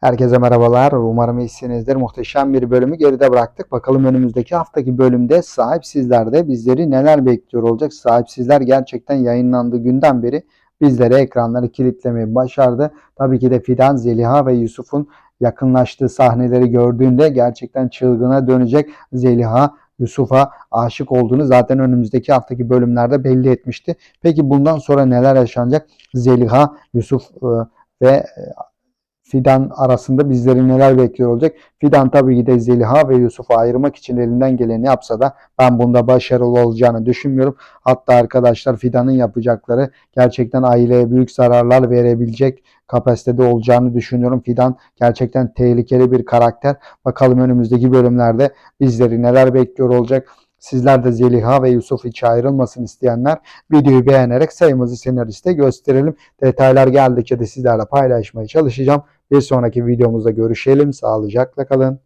Herkese merhabalar. Umarım iyisinizdir. Muhteşem bir bölümü geride bıraktık. Bakalım önümüzdeki haftaki bölümde sahipsizlerde bizleri neler bekliyor olacak? Sahipsizler gerçekten yayınlandığı günden beri bizlere ekranları kilitlemeyi başardı. Tabii ki de Fidan, Zeliha ve Yusuf'un yakınlaştığı sahneleri gördüğünde gerçekten çılgına dönecek. Zeliha Yusuf'a aşık olduğunu zaten önümüzdeki haftaki bölümlerde belli etmişti. Peki bundan sonra neler yaşanacak? Zeliha, Yusuf e, ve e, Fidan arasında bizleri neler bekliyor olacak? Fidan tabii ki de Zeliha ve Yusuf'u ayırmak için elinden geleni yapsa da ben bunda başarılı olacağını düşünmüyorum. Hatta arkadaşlar Fidan'ın yapacakları gerçekten aileye büyük zararlar verebilecek kapasitede olacağını düşünüyorum. Fidan gerçekten tehlikeli bir karakter. Bakalım önümüzdeki bölümlerde bizleri neler bekliyor olacak? Sizler de Zeliha ve Yusuf hiç ayrılmasın isteyenler videoyu beğenerek sayımızı senariste gösterelim. Detaylar geldikçe de sizlerle paylaşmaya çalışacağım. Bir sonraki videomuzda görüşelim. Sağlıcakla kalın.